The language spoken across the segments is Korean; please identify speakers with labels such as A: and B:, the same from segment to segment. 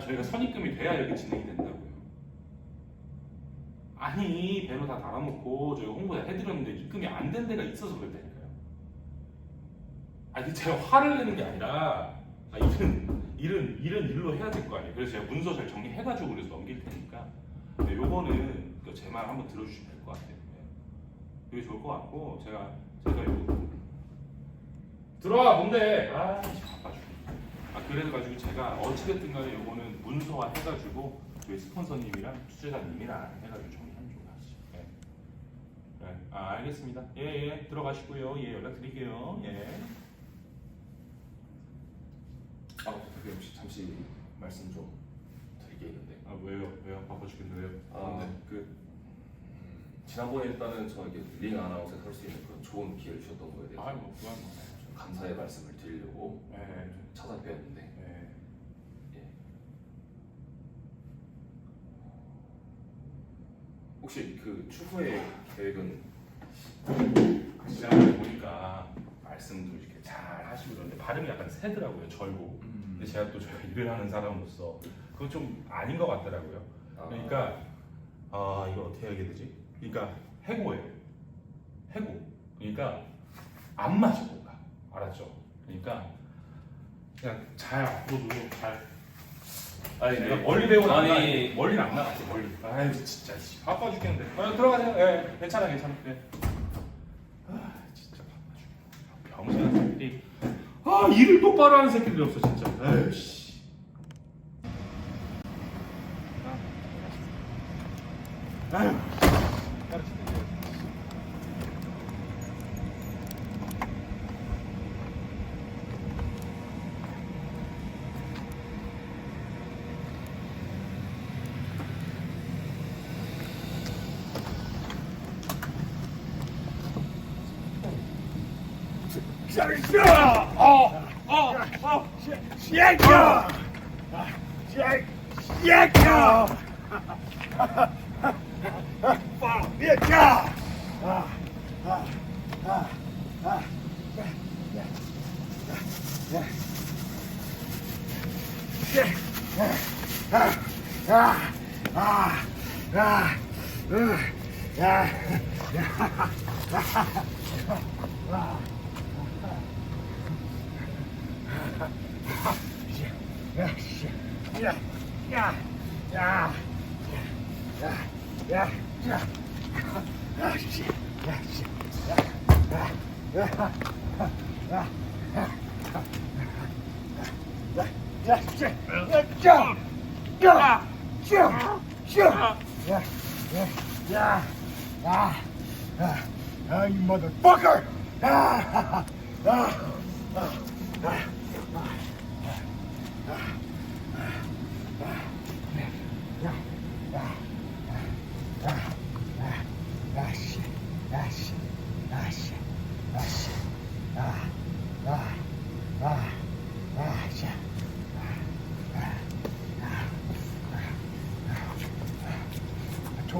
A: 저희가 선입금이 돼야 여기 진행이 된다고요. 아니 배로 다 달아놓고 저희가 홍보 다 해드렸는데 입금이 안 된 데가 있어서 그랬다니까요. 아니 제가 화를 내는 게 아니라 아, 일은 일은 일은 일로 해야 될 거 아니에요. 그래서 제가 문서 잘 정리해가지고 그래서 넘길 테니까. 근데 요거는 제 말 한번 들어주시면 될 것 같아요. 네. 그게 좋을 것 같고 제가 제가 요 들어와 뭔데? 아 바빠 죽. 아 그래서 가지고 제가 어찌됐든 간에 요거는 문서화 해가지고 저희 스폰서님이랑 투자자님이랑 해가지고 정리하는 쪽으로 하시죠. 네. 네. 아 알겠습니다. 예 예 들어가시고요. 예 연락드릴게요. 예.
B: 아, 그게 혹시 잠시 말씀 좀 드릴 게 있는데.
A: 아 왜요? 왜요? 바빠 죽겠는데요? 아, 네.
B: 그 음, 지난번에 일단은 저에게 링 아나운서에 설수 있는 그런 좋은 기회를 주셨던 거에 대해서 아 뭐
A: 그만 뭐.
B: 좀 감사의 말씀을 드리려고
A: 네. 좀
B: 찾아뵈었는데
A: 네.
B: 예. 혹시 그 추후의 계획은
A: 시장을 보니까 말씀도 이렇게 잘 하시고 그러는데 발음이 약간 세더라고요. 절고. 근데 제가 또 저희가 일을 하는 사람으로서 그건 좀 아닌 것 같더라고요.
B: 아, 그러니까
A: 아 이걸 어떻게 해야 되지? 그러니까 해고예요. 해고. 그러니까 안 알았죠? 그러니까 그냥 잘 앞으로도 잘 아니 내가 멀리 배우는 안 아니. 나 멀리는 안 나갔어 멀리. 아유 진짜 씨, 바빠 죽겠는데. 어, 들어가세요. 예 괜찮아 괜찮아. 예. 아 진짜 바빠 죽겠네. 병신한 새끼들이 아 일을 똑바로 하는 새끼들이 없어 진짜. 에이 씨. 아유. 感
C: 谢。啊啊啊谢。谢谢。啊啊谢谢。谢啊哈哈哈哈哈哈哈哈哈哈哈哈哈哈哈哈 Yeah, shit. Yeah, yeah, yeah, yeah, yeah, yeah. Oh, shit. Yeah, shit. Yeah, yeah, yeah, yeah, yeah. That's it. Let's go. Go. Shoot. Shoot. Yeah. Yeah. Yeah. Ah. Ah. Ah, you motherfucker. Ah. Ah.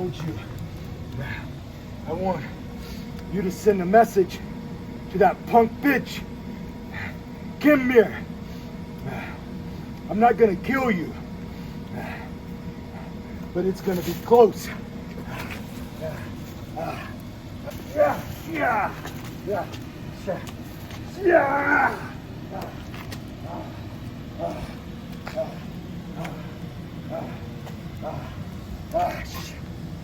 C: You. I want you to send a message to that punk bitch, Kimmir. I'm not gonna kill you, but it's gonna be close. Yeah, yeah, yeah, yeah, yeah. Ah, shit. Yeah, yeah,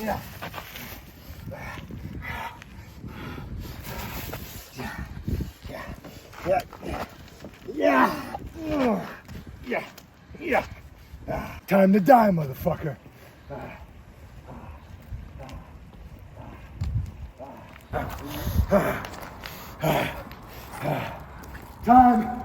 C: Yeah. Yeah. Yeah. Yeah. Yeah. Yeah. Yeah. Ah, Time to die, motherfucker. Time.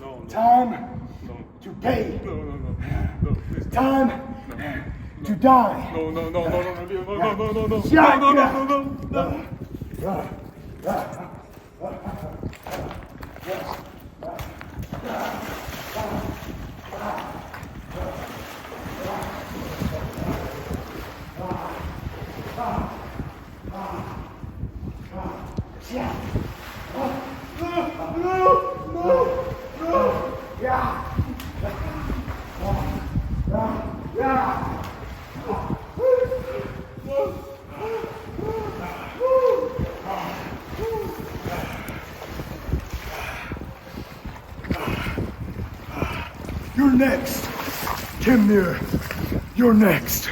D: No,
C: no, Time no, to pay. No, no, no, no, please. Time to die. No, no, no, no, no,
D: no, Leo, no, no, no, no, no,
C: Yeah, no, no, yeah. no, no, no, no. You're next. Kim you're next.